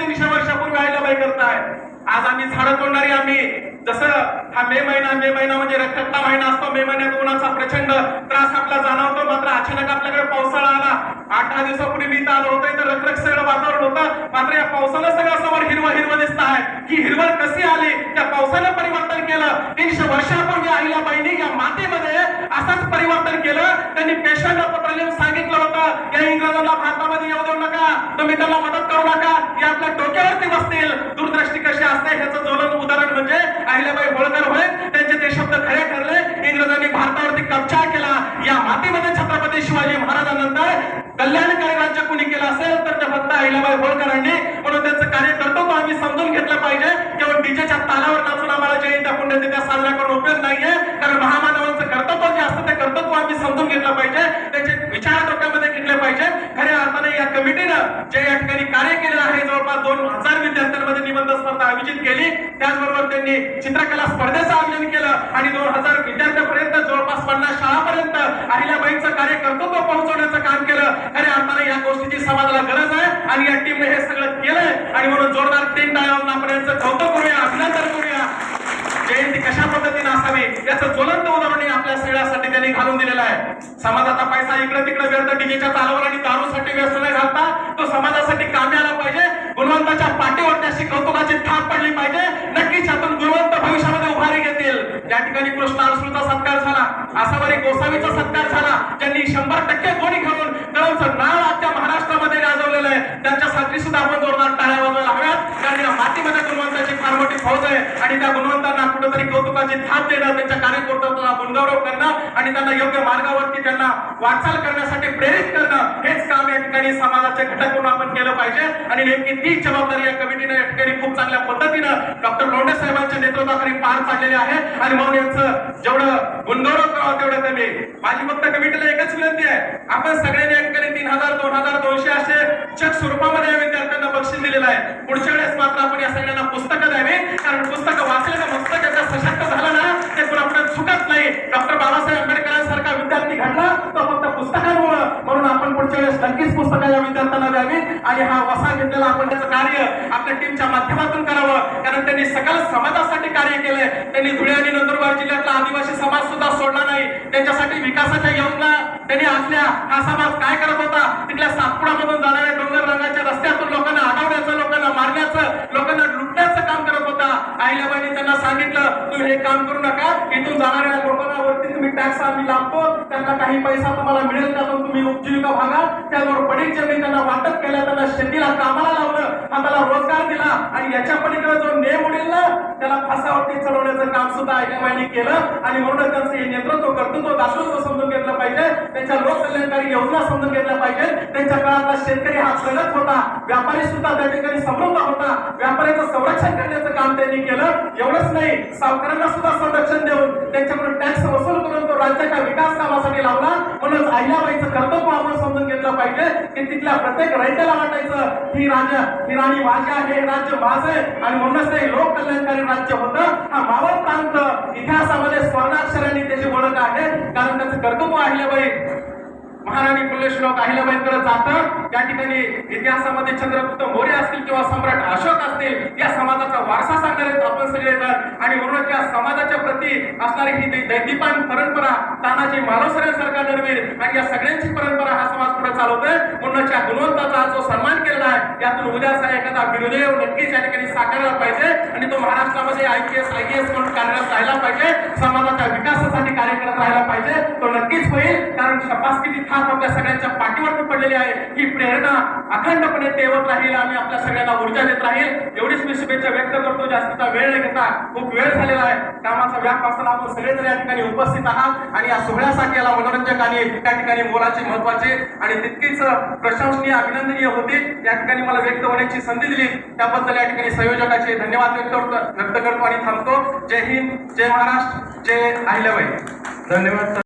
तीनशे वर्षापूर्वी अहिल्याबाई करताय? आज आम्ही झाडं तोडणारी आम्ही. जसं हा मे महिना मे महिना म्हणजे रखरखता महिना असतो. मे महिन्यात उन्हाचा प्रचंड त्रास आपला जाणवतो. मात्र अचानक आपल्याकडे पावसाळा आला. आठ दहा दिवसापूर्वी मी इथं आलो होतो. तर रखरख सगळं वातावरण होतं. मात्र या पावसानं सगळं समोर हिरवं हिरवं दिसत आहे. ही हिरवळ कशी आली? त्या पावसानं परिवर्तन केलं. तीनशे वर्षापूर्वी आईला अहिल्याबाईंनी या मातेमध्ये असंच परिवर्तन केलं. त्यांनी पेशंटला पत्र लिहून सांगितलं होतं. या इंग्रजांना भारतामध्ये येऊ देऊ नका. तुम्ही त्यांना मदत करू नका. हे आपल्या डोक्यावरती बसतील. दूरदृष्टी कशी असते ह्याचं ज्वलन उदाहरण म्हणजे अहिल्याबाई होळकर होय त्यांचे ते शब्द खरे ठरले. इंग्रजांनी भारतावरती कब्जा केला. या मातीमध्ये छत्रपती शिवाजी महाराजांनंतर कल्याणकारी राज्य कोणी केलं असेल तर ते फक्त अहिल्याबाई होळकरांनी. म्हणून त्यांचं कार्य करतो आम्ही समजून घेतलं पाहिजे. केवळ डीजेच्या तालावर नाचून आम्हाला जयंत्या पुण्यतिथ्या साजरा करून उपयोग नाहीये कारण महामानवांचं कर्तव्य जे असतं ते कर्तव्य आम्ही समजून घेतलं पाहिजे त्याचे विचार डोक्यामध्ये घेतले पाहिजे खऱ्या अर्थाने या कमिटीनं जे या ठिकाणी कार्य केलेलं आहे जवळपास दोन हजार विद्यार्थ्यांमध्ये निबंध स्पर्धा आयोजित केली. त्याचबरोबर त्यांनी चित्रकला स्पर्धेचं आयोजन केलं आणि दोन हजार विद्यार्थ्यांपर्यंत जवळपास पन्नास शाळापर्यंत अहिल्याबाईंचं कार्य कर्तृत्व पोहोचवण्याचं काम केलं. खऱ्या अर्थाने या गोष्टीची समाजाला गरज आहे आणि या टीमने हे सगळं केलंय. आणि म्हणून जोरदार तीन टाळ्यावरून आपण यांचं कौतुक करूया अभिनंदन करूया. जयंती कशा पद्धतीने असावी याचं ज्वलंत उदाहरण आपल्या सगळ्यासाठी त्यांनी घालून दिलेलं आहे. समाजाचा पैसा इकडे तिकडे व्यर्थ डीजेच्या चालवर आणि दारूसाठी व्यस्त न घालता तो समाजासाठी त्या या ठिकाणी कृष्ण अडसूचा सत्कार झाला. आसावरी गोसावीचा सत्कार झाला. ज्यांनी शंभर टक्के कोणी घेऊन कळमचं नाव आजच्या महाराष्ट्रामध्ये गाजवलेलं आहे. त्यांच्यासाठी सुद्धा आपण जोरदार टाळ्या वाजवायला हव्यात कारण या मातीमध्ये गुणवंताची फार मोठी फौज आहे आणि त्या गुणवंतांना कुठेतरी कौतुकाची थाप देणं त्यांच्या कार्यकर्त्यांना गुणगौरव करणं आणि त्यांना योग्य मार्गावरती त्यांना वाटचाल करण्यासाठी प्रेरित करणं हेच काम या ठिकाणी समाजाचे घटक म्हणून आपण केलं पाहिजे. आणि नेमकी ती जबाबदारी या कमिटीने या ठिकाणी खूप चांगल्या पद्धतीनं डॉक्टर लोंढे साहेबांच्या नेतृत्वाखाली पार पाडलेले आहे. आणि म्हणून यांचं जेवढं गुणगौरव करावं तेवढं कमी. माझी फक्त कमिटीला एकच विनंती आहे. आपण सगळ्यांनी या ठिकाणी तीन हजार दोन हजार दोनशे असे चक स्वरूपामध्ये या विद्यार्थ्यांना बक्षीस दिलेलं आहे. पुढच्या पुस्तकं द्यावी आणि हा वसा घेतलेला आपण त्याचं कार्य आपल्या टीमच्या माध्यमातून करावं. कारण त्यांनी सकल समाजासाठी कार्य केलंय. त्यांनी धुळे आणि नंदुरबार जिल्ह्यातला आदिवासी समाज सुद्धा सोडला नाही. त्यांच्यासाठी विकासाच्या योजना त्यांनी आखल्या हा समाज काय करत होता? तिथल्या सातपुडामधून जाणाऱ्या डोंगर रंगाच्या रस्त्यातून लोकांना अडवण्याचं लोकांना मारण्याचं लोकांना लुटण्याचं काम करत होता. अहिल्याबाईंनी त्यांना सांगितलं तू हे काम करू नका. इथून जाणाऱ्या लोकांना वरती तुम्ही टॅक्स आम्ही लावतो. त्यांना काही पैसा तुम्हाला मिळेल त्यातून तुम्ही उपजीविका भागा त्यावर पडीक जमीन त्यांना वाटप केलं त्यांना शेतीला कामाला लावलं आम्हाला रोजगार दिला आणि याच्या पलीकडे जो नेम उडेल ना त्याला फासावरती चढवण्याचं काम सुद्धा अहिल्याबाईंनी केलं आणि म्हणूनच त्यांचं हे नेतृत्व कर्तृत्व दातृत्व समजून घेतलं पाहिजे. त्यांच्या लोककल्याणकारी योजना समजून घेतल्या पाहिजे. त्यांच्या काळातला शेतकरी हा प्रगत होता. व्यापारी सुद्धा त्या ठिकाणी समृद्ध होता. व्यापाऱ्याचं संरक्षण करण्याचं काम त्यांनी केलं. एवढंच नाही सावकारांना सुद्धा संरक्षण देऊन त्यांच्याकडून टॅक्स वसूल करून तो राज्याच्या विकास कामासाठी लावला. म्हणून अहिल्याबाईचं कर्तव्य पाहिजे की तिथल्या प्रत्येक रैत्याला वाटायचं ही राज्य ही राणी भाषा आहे हे राज्य भास आहे. आणि म्हणूनच ते लोक कल्याणकारी राज्य होतं. हा मावळ प्रांत इतिहासामध्ये स्वर्णाक्षरांनी त्याची ओळख आहे. कारण त्याचं कर्तव्य अहिल्याबाई महाराणी फुले श्लोक अहिल्याबाईंकडे जातं. त्या ठिकाणी इतिहासामध्ये चंद्रगुप्त मौर्य असतील किंवा सम्राट अशोक असतील या समाजाचा वारसा सांगणारे आपण सगळे जण. आणि म्हणूनच या समाजाच्या प्रती असणारी ही दैदीपान परंपरा तानाजी मालोसरे सरकार नरवीर आणि या सगळ्यांची परंपरा चालवतोय. म्हणूनच्या गुणवंताचा जो सन्मान केलेला आहे यातून उद्याचा एखादा बिरुदेव नक्कीच या ठिकाणी साकारला पाहिजे आणि तो महाराष्ट्रामध्ये I P S I S म्हणून कार्यरत राहिला पाहिजे. समाजाच्या विकासासाठी कार्य करत राहिला पाहिजे. होईल कारण शपासकीची थाप आपल्या सगळ्यांच्या पाठीवरती पडलेली आहे. ही प्रेरणा अखंडपणे तेवत राहील आणि आपल्या सगळ्यांना ऊर्जा देत राहील. एवढीच मी शुभेच्छा व्यक्त करतो. जास्तीचा वेळ न घेता खूप वेळ झालेला आहे. कामाचा व्याप असताना आपण सगळेजण या ठिकाणी उपस्थित आहात. आणि या सोहळ्यासाठी याला मनोरंजक आणि त्या ठिकाणी मोलाचे महत्त्वाचे आणि तितकीच प्रशंसनीय अभिनंदनीय होते. या ठिकाणी मला व्यक्त होण्याची संधी दिली. त्याबद्दल या ठिकाणी संयोजकाचे धन्यवाद व्यक्त करतो व्यक्त करतो आणि थांबतो. जय हिंद जय महाराष्ट्र जय आहिल्याबाई धन्यवाद